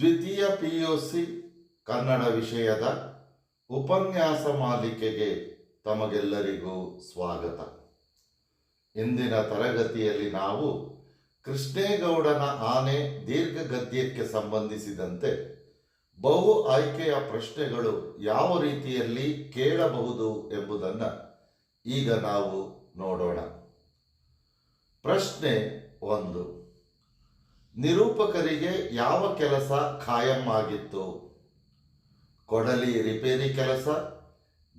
ದ್ವಿತೀಯ P U C Kannada ವಿಷಯದ ಉಪನ್ಯಾಸ ಮಾಲಿಕೆಗೆ ತಮಗೆಲ್ಲರಿಗೂ ಸ್ವಾಗತ. ಇಂದಿನ ತರಗತಿಯಲ್ಲಿ ನಾವು ಕೃಷ್ಣೇಗೌಡನ ಆನೆ ದೀರ್ಘ ಗದ್ಯಕ್ಕೆ ಸಂಬಂಧಿಸಿದಂತೆ ಬಹು ಆಯ್ಕೆಯ ಪ್ರಶ್ನೆಗಳು ಯಾವ ರೀತಿಯಲ್ಲಿ ಕೇಳಬಹುದು ಎಂಬುದನ್ನು ಈಗ ನಾವು ನೋಡೋಣ. ಪ್ರಶ್ನೆ ಒಂದು. ನಿರೂಪಕರಿಗೆ ಯಾವ ಕೆಲಸ ಖಾಯಂ ಆಗಿತ್ತು ಕೊಡಲಿ ರಿಪೇರಿ ಕೆಲಸ,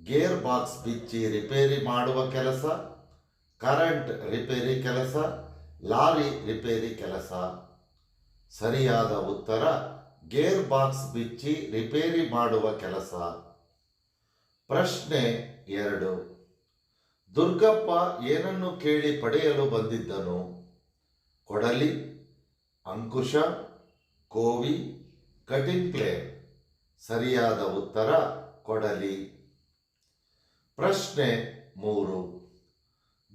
ಗೇರ್ ಬಾಕ್ಸ್ ಬಿಚ್ಚಿ ರಿಪೇರಿ ಮಾಡುವ ಕೆಲಸ, ಕರೆಂಟ್ ರಿಪೇರಿ ಕೆಲಸ, ಲಾರಿ ರಿಪೇರಿ ಕೆಲಸ? ಸರಿಯಾದ ಉತ್ತರ, ಗೇರ್ ಬಾಕ್ಸ್ ಬಿಚ್ಚಿ ರಿಪೇರಿ ಮಾಡುವ ಕೆಲಸ. ಪ್ರಶ್ನೆ ಎರಡು. ದುರ್ಗಪ್ಪ ಏನನ್ನು ಕೇಳಿ ಪಡೆಯಲು ಬಂದಿದ್ದನು? ಕೊಡಲಿ ಅಂಕುಶ, ಕೋವಿ ಕಟಿಂಗ್ ಪ್ಲೇರ್ ಸರಿಯಾದ ಉತ್ತರ ಕೊಡಲಿ. ಪ್ರಶ್ನೆ ಮೂರು.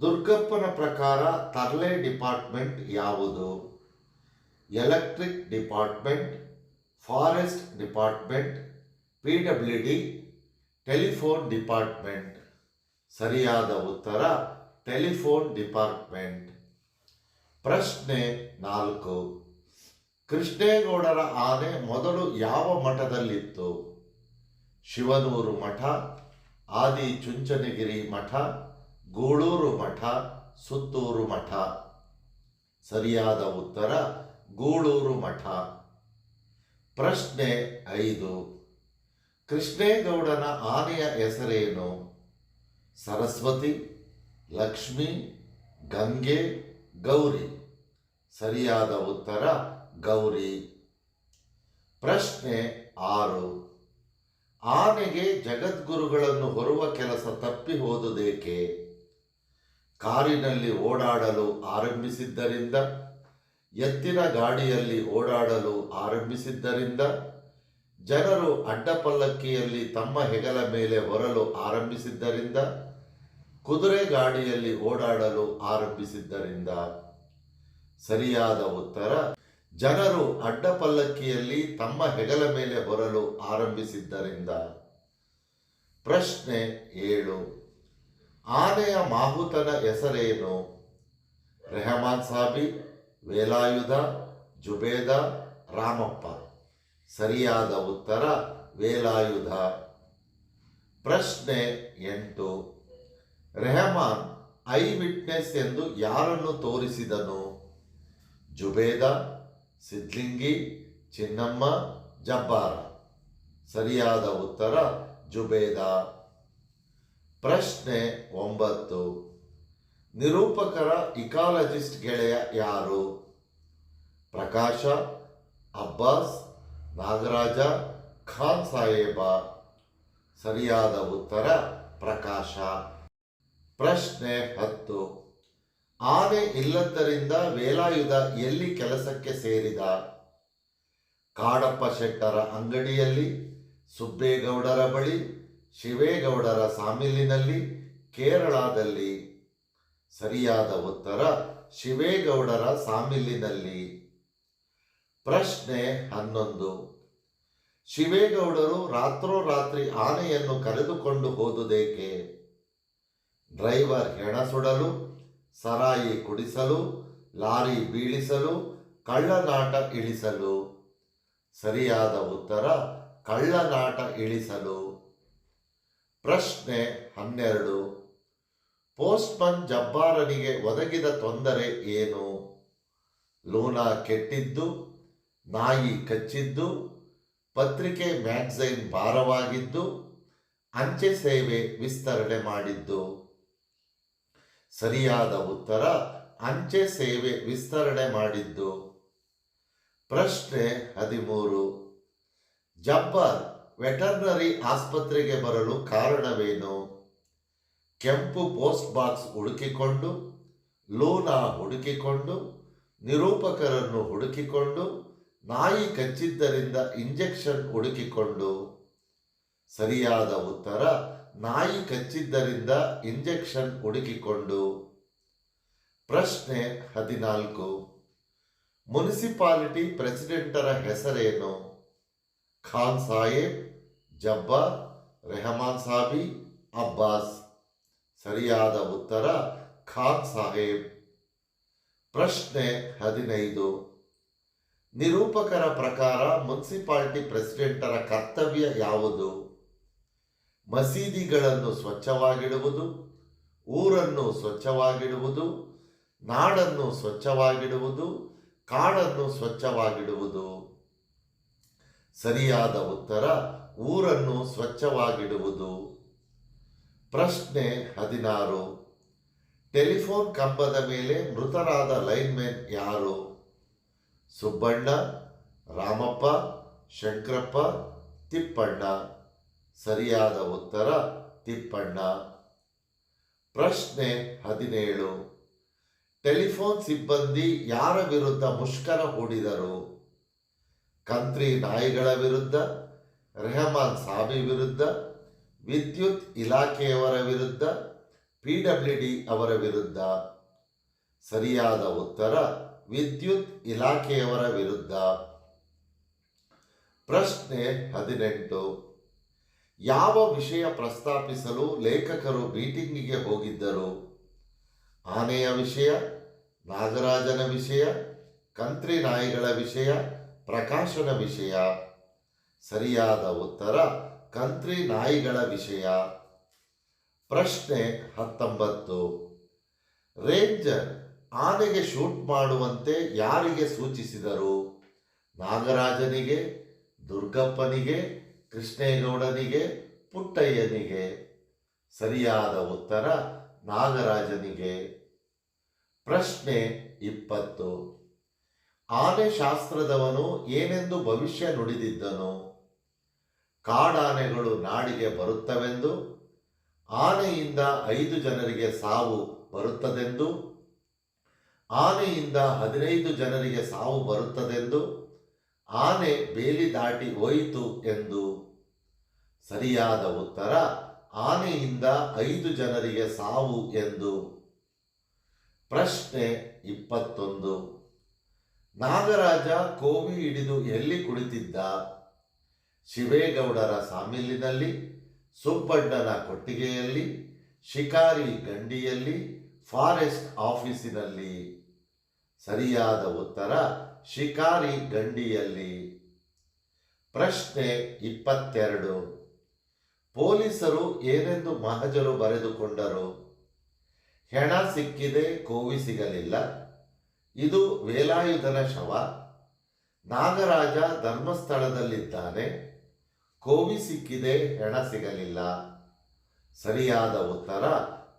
ದುರ್ಗಪ್ಪನ ಪ್ರಕಾರ ತರ್ಲೆ ಡಿಪಾರ್ಟ್ಮೆಂಟ್ ಯಾವುದು? Electric department, forest department, P W D, telephone department. ಸರಿಯಾದ ಉತ್ತರ ಟೆಲಿಫೋನ್ ಡಿಪಾರ್ಟ್ಮೆಂಟ್. ಪ್ರಶ್ನೆ ನಾಲ್ಕು. ಕೃಷ್ಣೇಗೌಡರ ಆನೆ ಮೊದಲು ಯಾವ ಮಠದಲ್ಲಿತ್ತು? ಶಿವನೂರು ಮಠ, ಆದಿ ಚುಂಚನಗಿರಿ ಮಠ, ಗೂಳೂರು ಮಠ, ಸುತ್ತೂರು ಮಠ. ಸರಿಯಾದ ಉತ್ತರ, ಗೂಳೂರು ಮಠ. ಪ್ರಶ್ನೆ ಐದು. ಕೃಷ್ಣೇಗೌಡನ ಆನೆಯ ಹೆಸರೇನು? ಸರಸ್ವತಿ, ಲಕ್ಷ್ಮಿ, ಗಂಗೆ, ಗೌರಿ. ಸರಿಯಾದ ಉತ್ತರ ಗೌರಿ. ಪ್ರಶ್ನೆ ಆರು. ಆನೆಗೆ ಜಗದ್ಗುರುಗಳನ್ನು ಹೊರುವ ಕೆಲಸ ತಪ್ಪಿ ಹೋದುದೇಕೆ? ಕಾರಿನಲ್ಲಿ ಓಡಾಡಲು ಆರಂಭಿಸಿದ್ದರಿಂದ, ಎತ್ತಿನ ಗಾಡಿಯಲ್ಲಿ ಓಡಾಡಲು ಆರಂಭಿಸಿದ್ದರಿಂದ, ಜನರು ಅಡ್ಡಪಲ್ಲಕ್ಕಿಯಲ್ಲಿ ತಮ್ಮ ಹೆಗಲ ಮೇಲೆ ಹೊರಲು ಆರಂಭಿಸಿದ್ದರಿಂದ, ಕುದುರೆ ಗಾಡಿಯಲ್ಲಿ ಓಡಾಡಲು ಆರಂಭಿಸಿದ್ದರಿಂದ. ಸರಿಯಾದ ಉತ್ತರ ಜನರು ಅಡ್ಡಪಲ್ಲಕ್ಕಿಯಲ್ಲಿ ತಮ್ಮ ಹೆಗಲ ಮೇಲೆ ಹೊರಲು ಆರಂಭಿಸಿದ್ದರಿಂದ ಪ್ರಶ್ನೆ ಏಳು. ಆನೆಯ ಮಾಹುತನ ಹೆಸರೇನು? ರೆಹಮಾನ್ ಸಾಬಿ, ವೇಲಾಯುಧ, ಜುಬೇದ, ರಾಮಪ್ಪ. ಸರಿಯಾದ ಉತ್ತರ, ವೇಲಾಯುಧ. ಪ್ರಶ್ನೆ ಎಂಟು. ರೆಹಮಾನ್ ಐ ವಿಟ್ನೆಸ್ ಎಂದು ಯಾರನ್ನು ತೋರಿಸಿದನು? ಜುಬೇದ ಸಿದ್ಲಿಂಗಿ, ಚಿನ್ನಮ್ಮ, ಜಬ್ಬಾರ. ಸರಿಯಾದ ಉತ್ತರ, ಜುಬೇದ. ಪ್ರಶ್ನೆ ಒಂಬತ್ತು. ನಿರೂಪಕರ ಇಕಾಲಜಿಸ್ಟ್ ಗೆಳೆಯ ಯಾರು? ಪ್ರಕಾಶ, ಅಬ್ಬಾಸ್, ನಾಗರಾಜ, ಖಾನ್ ಸಾಹೇಬ. ಸರಿಯಾದ ಉತ್ತರ, ಪ್ರಕಾಶ. ಪ್ರಶ್ನೆ ಹತ್ತು. ಆನೆ ಇಲ್ಲದ್ದರಿಂದ ವೇಲಾಯುಧ ಎಲ್ಲಿ ಕೆಲಸಕ್ಕೆ ಸೇರಿದ? ಕಾಡಪ್ಪ ಶೆಟ್ಟರ ಅಂಗಡಿಯಲ್ಲಿ, ಸುಬ್ಬೇಗೌಡರ ಬಳಿ, ಶಿವೇಗೌಡರ ಸಾಮಿಲಿನಲ್ಲಿ, ಕೇರಳದಲ್ಲಿ. ಸರಿಯಾದ ಉತ್ತರ, ಶಿವೇಗೌಡರ ಸಾಮಿಲಿನಲ್ಲಿ. ಪ್ರಶ್ನೆ ಹನ್ನೊಂದು. ಶಿವೇಗೌಡರು ರಾತ್ರೋರಾತ್ರಿ ಆನೆಯನ್ನು ಕರೆದುಕೊಂಡು ಹೋದುದೇಕೆ? ಡ್ರೈವರ್ ಹೆಣ ಸುಡಲು ಸರಾಯಿ ಕುಡಿಸಲು, ಲಾರಿ ಬೀಳಿಸಲು, ಕಳ್ಳನಾಟ ಇಳಿಸಲು. ಸರಿಯಾದ ಉತ್ತರ, ಕಳ್ಳನಾಟ ಇಳಿಸಲು. ಪ್ರಶ್ನೆ ಹನ್ನೆರಡು. ಪೋಸ್ಟ್ಮನ್ ಜಬ್ಬಾರನಿಗೆ ಒದಗಿದ ತೊಂದರೆ ಏನು? ಲೂನಾ ಕೆಟ್ಟಿದ್ದು, ನಾಯಿ ಕಚ್ಚಿದ್ದು, ಪತ್ರಿಕೆ ಮ್ಯಾಗ್ಝೈನ್ ಭಾರವಾಗಿದ್ದು, ಅಂಚೆ ಸೇವೆ ವಿಸ್ತರಣೆ ಮಾಡಿದ್ದು. ಸರಿಯಾದ ಉತ್ತರ ಅಂಚೆ ಸೇವೆ ವಿಸ್ತರಣೆ ಮಾಡಿದ್ದು. ಪ್ರಶ್ನೆ ಹದಿಮೂರು. ಜಬ್ಬರ್ ವೆಟರ್ನರಿ ಆಸ್ಪತ್ರೆಗೆ ಬರಲು ಕಾರಣವೇನು? ಕೆಂಪು ಪೋಸ್ಟ್ ಬಾಕ್ಸ್ ಹುಡುಕಿಕೊಂಡು, ಲೂನಾ ಹುಡುಕಿಕೊಂಡು, ನಿರೂಪಕರನ್ನು ಹುಡುಕಿಕೊಂಡು, ನಾಯಿ ಕಚ್ಚಿದ್ದರಿಂದ ಇಂಜೆಕ್ಷನ್ ಹುಡುಕಿಕೊಂಡು. ಸರಿಯಾದ ಉತ್ತರ ನಾಯಿ ಕಚ್ಚಿದ್ದರಿಂದ ಇಂಜೆಕ್ಷನ್ ಹುಡುಕಿಕೊಂಡು. ಪ್ರಶ್ನೆ ಹದಿನಾಲ್ಕು. ಮುನಿಸಿಪಾಲಿಟಿ ಪ್ರೆಸಿಡೆಂಟರ ಹೆಸರೇನು? ಖಾನ್ ಸಾಹೇಬ್ ಜಬ್ಬಾರ್ ರೆಹಮಾನ್ ಸಾಬಿ, ಅಬ್ಬಾಸ್. ಸರಿಯಾದ ಉತ್ತರ ಖಾನ್ ಸಾಹೇಬ್. ಪ್ರಶ್ನೆ ಹದಿನೈದು. ನಿರೂಪಕರ ಪ್ರಕಾರ ಮುನ್ಸಿಪಾಲಿಟಿ ಪ್ರೆಸಿಡೆಂಟರ ಕರ್ತವ್ಯ ಯಾವುದು? ಮಸೀದಿಗಳನ್ನು ಸ್ವಚ್ಛವಾಗಿಡುವುದು, ಊರನ್ನು ಸ್ವಚ್ಛವಾಗಿಡುವುದು, ನಾಡನ್ನು ಸ್ವಚ್ಛವಾಗಿಡುವುದು, ಕಾಡನ್ನು ಸ್ವಚ್ಛವಾಗಿಡುವುದು. ಸರಿಯಾದ ಉತ್ತರ, ಊರನ್ನು ಸ್ವಚ್ಛವಾಗಿಡುವುದು. ಪ್ರಶ್ನೆ ಹದಿನಾರು. ಟೆಲಿಫೋನ್ ಕಂಬದ ಮೇಲೆ ಮೃತರಾದ ಲೈನ್ಮೆನ್ ಯಾರು? ಸುಬ್ಬಣ್ಣ, ರಾಮಪ್ಪ, ಶಂಕರಪ್ಪ, ತಿಪ್ಪಣ್ಣ. ಸರಿಯಾದ ಉತ್ತರ ತಿಪ್ಪಣ್ಣ. ಪ್ರಶ್ನೆ ಹದಿನೇಳು. ಟೆಲಿಫೋನ್ ಸಿಬ್ಬಂದಿ ಯಾರ ವಿರುದ್ಧ ಮುಷ್ಕರ ಹೂಡಿದರು? ಕಂತ್ರಿ ನಾಯಿಗಳ ವಿರುದ್ಧ, ರೆಹಮಾನ್ ಸಾಬಿ ವಿರುದ್ಧ, ವಿದ್ಯುತ್ ಇಲಾಖೆಯವರ ವಿರುದ್ಧ, ಪಿ ಡಬ್ಲ್ಯೂ ಡಿ ಅವರ ವಿರುದ್ಧ? ಸರಿಯಾದ ಉತ್ತರ, ವಿದ್ಯುತ್ ಇಲಾಖೆಯವರ ವಿರುದ್ಧ. ಪ್ರಶ್ನೆ ಹದಿನೆಂಟು. ಯಾವ ವಿಷಯ ಪ್ರಸ್ತಾಪಿಸಲು ಲೇಖಕರು ಮೀಟಿಂಗಿಗೆ ಹೋಗಿದ್ದರು? ಆನೆಯ ವಿಷಯ, ನಾಗರಾಜನ ವಿಷಯ, ಕಂತ್ರಿ ನಾಯಿಗಳ ವಿಷಯ, ಪ್ರಕಾಶನ ವಿಷಯ. ಸರಿಯಾದ ಉತ್ತರ, ಕಂತ್ರಿ ನಾಯಿಗಳ ವಿಷಯ. ಪ್ರಶ್ನೆ ಹತ್ತೊಂಬತ್ತು. ರೇಂಜರ್ ಆನೆಗೆ ಶೂಟ್ ಮಾಡುವಂತೆ ಯಾರಿಗೆ ಸೂಚಿಸಿದರು? ನಾಗರಾಜನಿಗೆ, ದುರ್ಗಪ್ಪನಿಗೆ ಕೃಷ್ಣೇಗೌಡನಿಗೆ, ಪುಟ್ಟಯ್ಯನಿಗೆ ಸರಿಯಾದ ಉತ್ತರ ನಾಗರಾಜನಿಗೆ. ಪ್ರಶ್ನೆ ಇಪ್ಪತ್ತು. ಆನೆ ಶಾಸ್ತ್ರದವನು ಏನೆಂದು ಭವಿಷ್ಯ ನುಡಿದಿದ್ದನು? ಕಾಡಾನೆಗಳು ನಾಡಿಗೆ ಬರುತ್ತವೆಂದು? ಆನೆಯಿಂದ ಐದು ಜನರಿಗೆ ಸಾವು ಬರುತ್ತದೆಂದು? ಆನೆಯಿಂದ ಹದಿನೈದು ಜನರಿಗೆ ಸಾವು ಬರುತ್ತದೆಂದು? ಆನೆ ಬೇಲಿ ದಾಟಿ ಹೋಯಿತು ಎಂದು ಸರಿಯಾದ ಉತ್ತರ, ಆನೆಯಿಂದ ಐದು ಜನರಿಗೆ ಸಾವು ಎಂದು. ಪ್ರಶ್ನೆ ಇಪ್ಪತ್ತೊಂದು. ನಾಗರಾಜ ಕೋವಿ ಹಿಡಿದು ಎಲ್ಲಿ ಕುಳಿತಿದ್ದ? ಶಿವೇಗೌಡರ ಸಾಮಿಲಿನಲ್ಲಿ, ಸುಬ್ಬಣ್ಣನ ಕೊಟ್ಟಿಗೆಯಲ್ಲಿ, ಶಿಕಾರಿ ಗಂಡಿಯಲ್ಲಿ, ಫಾರೆಸ್ಟ್ ಆಫೀಸಿನಲ್ಲಿ. ಸರಿಯಾದ ಉತ್ತರ ಶಿಕಾರಿ ಗಂಡಿಯಲ್ಲಿ. ಪ್ರಶ್ನೆ ಇಪ್ಪತ್ತೆರಡು. ಪೊಲೀಸರು ಏನೆಂದು ಮಹಜರು ಬರೆದುಕೊಂಡರು? ಹೆಣ ಸಿಕ್ಕಿದೆ, ಕೋವಿ ಸಿಗಲಿಲ್ಲ. ಇದು ವೇಲಾಯುಧನ ಶವ. ನಾಗರಾಜ ಧರ್ಮಸ್ಥಳದಲ್ಲಿದ್ದಾನೆ. ಕೋವಿ ಸಿಕ್ಕಿದೆ, ಹೆಣ ಸಿಗಲಿಲ್ಲ. ಸರಿಯಾದ ಉತ್ತರ,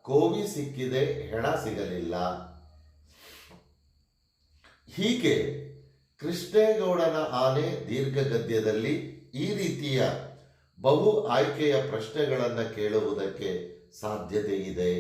ಕೋವಿ ಸಿಕ್ಕಿದೆ, ಹೆಣ ಸಿಗಲಿಲ್ಲ. ಹೀಗೆ ಕೃಷ್ಣೇಗೌಡನ ಆನೆ ದೀರ್ಘ ಗದ್ಯದಲ್ಲಿ ಈ ರೀತಿಯ ಬಹು ಆಯ್ಕೆಯ ಪ್ರಶ್ನೆಗಳನ್ನು ಕೇಳುವುದಕ್ಕೆ ಸಾಧ್ಯತೆ ಇದೆ